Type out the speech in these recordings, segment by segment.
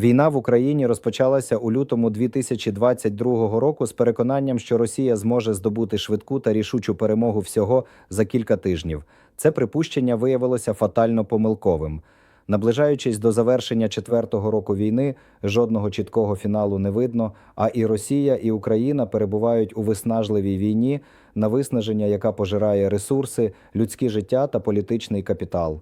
Війна в Україні розпочалася у лютому 2022 року з переконанням, що Росія зможе здобути швидку та рішучу перемогу всього за кілька тижнів. Це припущення виявилося фатально помилковим. Наближаючись до завершення четвертого року війни, жодного чіткого фіналу не видно. А і Росія, і Україна перебувають у виснажливій війні, на виснаження, яка пожирає ресурси, людське життя та політичний капітал.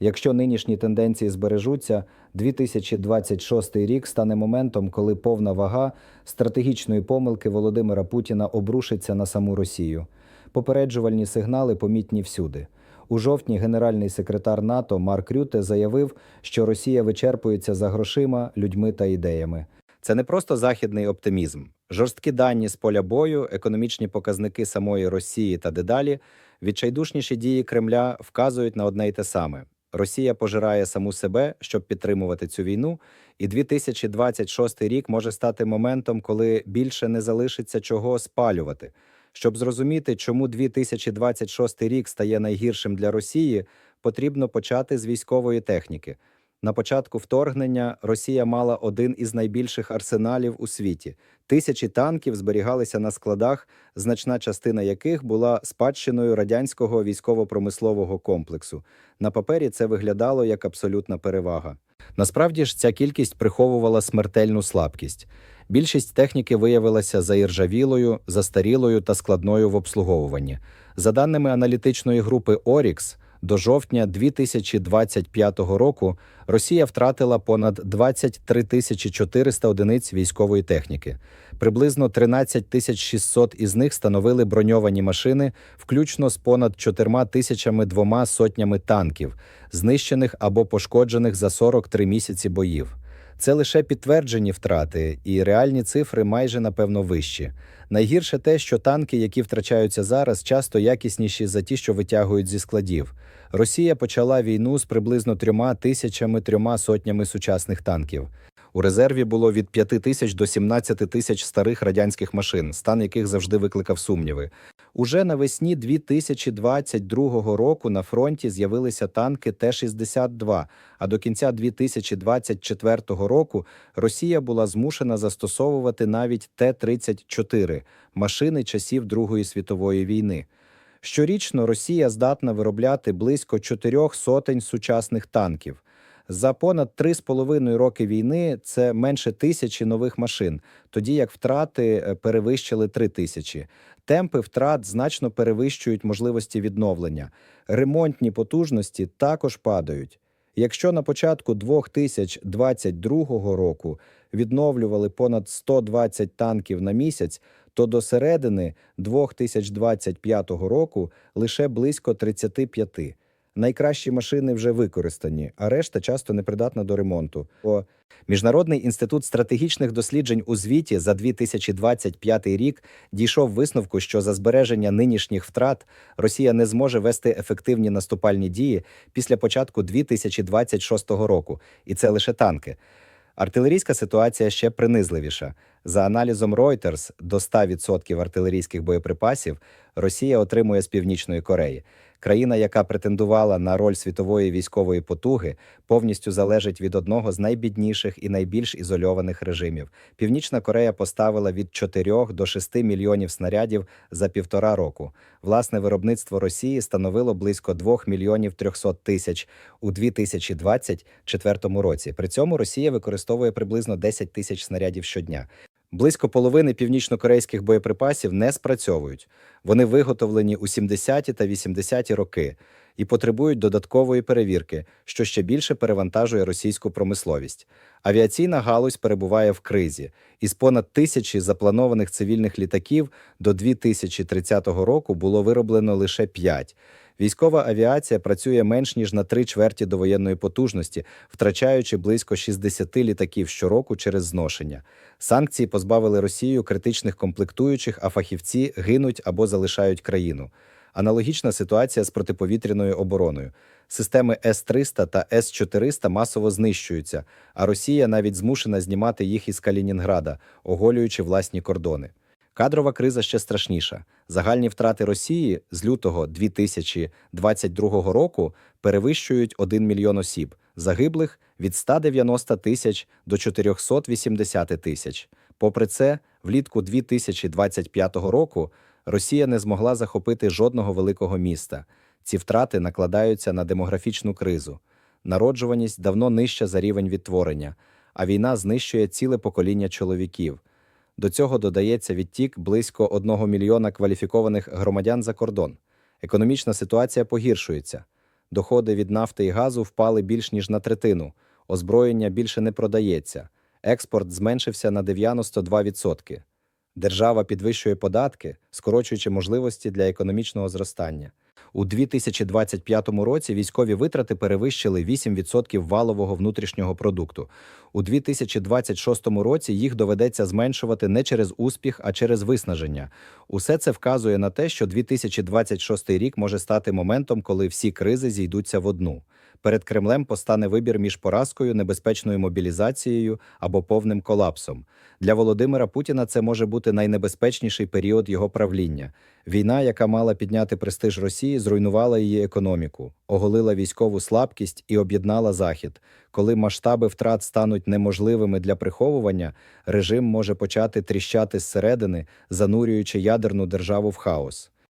Якщо нинішні тенденції збережуться, 2026 рік стане моментом, коли повна вага стратегічної помилки Володимира Путіна обрушиться на саму Росію. Попереджувальні сигнали помітні всюди. У жовтні генеральний секретар НАТО Марк Рюте заявив, що Росія вичерпується за грошима, людьми та ідеями. Це не просто західний оптимізм. Жорсткі дані з поля бою, економічні показники самої Росії та дедалі, відчайдушніші дії Кремля вказують на одне й те саме. Росія пожирає саму себе, щоб підтримувати цю війну, і 2026 рік може стати моментом, коли більше не залишиться чого спалювати. Щоб зрозуміти, чому 2026 рік стає найгіршим для Росії, потрібно почати з військової техніки. На початку вторгнення Росія мала один із найбільших арсеналів у світі. Тисячі танків зберігалися на складах, значна частина яких була спадщиною радянського військово-промислового комплексу. На папері це виглядало як абсолютна перевага. Насправді ж ця кількість приховувала смертельну слабкість. Більшість техніки виявилася заіржавілою, застарілою та складною в обслуговуванні. За даними аналітичної групи Орікс, до жовтня 2025 року Росія втратила понад 23 тисячі 400 одиниць військової техніки. Приблизно 13 тисяч 600 із них становили броньовані машини, включно з понад 4 тисячами двома сотнями танків, знищених або пошкоджених за 43 місяці боїв. Це лише підтверджені втрати, і реальні цифри майже напевно вищі. Найгірше те, що танки, які втрачаються зараз, часто якісніші за ті, що витягують зі складів. Росія почала війну з приблизно трьома тисячами трьома сотнями сучасних танків. У резерві було від 5 тисяч до 17 тисяч старих радянських машин, стан яких завжди викликав сумніви. Уже навесні 2022 року на фронті з'явилися танки Т-62, а до кінця 2024 року Росія була змушена застосовувати навіть Т-34 – машини часів Другої світової війни. Щорічно Росія здатна виробляти близько чотирьох сотень сучасних танків. За понад три з половиною роки війни це менше тисячі нових машин, тоді як втрати е, перевищили три тисячі. Темпи втрат значно перевищують можливості відновлення. Ремонтні потужності також падають. Якщо на початку 2022 року відновлювали понад 120 танків на місяць, то до середини 2025 року лише близько 35. Найкращі машини вже використані, а решта часто непридатна до ремонту. Міжнародний інститут стратегічних досліджень у звіті за 2025 рік дійшов висновку, що за збереження нинішніх втрат Росія не зможе вести ефективні наступальні дії після початку 2026 року, і це лише танки. Артилерійська ситуація ще принизливіша. За аналізом Reuters, до 100% артилерійських боєприпасів Росія отримує з Північної Кореї. Країна, яка претендувала на роль світової військової потуги, повністю залежить від одного з найбідніших і найбільш ізольованих режимів. Північна Корея поставила від 4 до 6 мільйонів снарядів за півтора року. Власне виробництво Росії становило близько 2 мільйонів 300 тисяч у 2024 році. При цьому Росія використовує приблизно 10 тисяч снарядів щодня. Близько половини північнокорейських боєприпасів не спрацьовують. Вони виготовлені у 70-ті та 80-ті роки і потребують додаткової перевірки, що ще більше перевантажує російську промисловість. Авіаційна галузь перебуває в кризі. Із понад тисячі запланованих цивільних літаків до 2030 року було вироблено лише 5. Військова авіація працює менш ніж на три чверті довоєнної потужності, втрачаючи близько 60 літаків щороку через зношення. Санкції позбавили Росію критичних комплектуючих, а фахівці гинуть або залишають країну. Аналогічна ситуація з протиповітряною обороною. Системи С-300 та С-400 масово знищуються, а Росія навіть змушена знімати їх із Калінінграда, оголюючи власні кордони. Кадрова криза ще страшніша. Загальні втрати Росії з лютого 2022 року перевищують 1 мільйон осіб, загиблих від 190 тисяч до 480 тисяч. Попри це, влітку 2025 року Росія не змогла захопити жодного великого міста. Ці втрати накладаються на демографічну кризу. Народжуваність давно нижча за рівень відтворення, а війна знищує ціле покоління чоловіків. До цього додається відтік близько 1 мільйона кваліфікованих громадян за кордон. Економічна ситуація погіршується. Доходи від нафти і газу впали більш ніж на третину, озброєння більше не продається, експорт зменшився на 92%. Держава підвищує податки, скорочуючи можливості для економічного зростання. У 2025 році військові витрати перевищили 8% валового внутрішнього продукту. У 2026 році їх доведеться зменшувати не через успіх, а через виснаження. Усе це вказує на те, що 2026 рік може стати моментом, коли всі кризи зійдуться в одну. Перед Кремлем постане вибір між поразкою, небезпечною мобілізацією або повним колапсом. Для Володимира Путіна це може бути найнебезпечніший період його правління. Війна, яка мала підняти престиж Росії, зруйнувала її економіку, оголила військову слабкість і об'єднала Захід. Коли масштаби втрат стануть неможливими для приховування, режим може почати тріщати зсередини, занурюючи ядерну державу в хаос.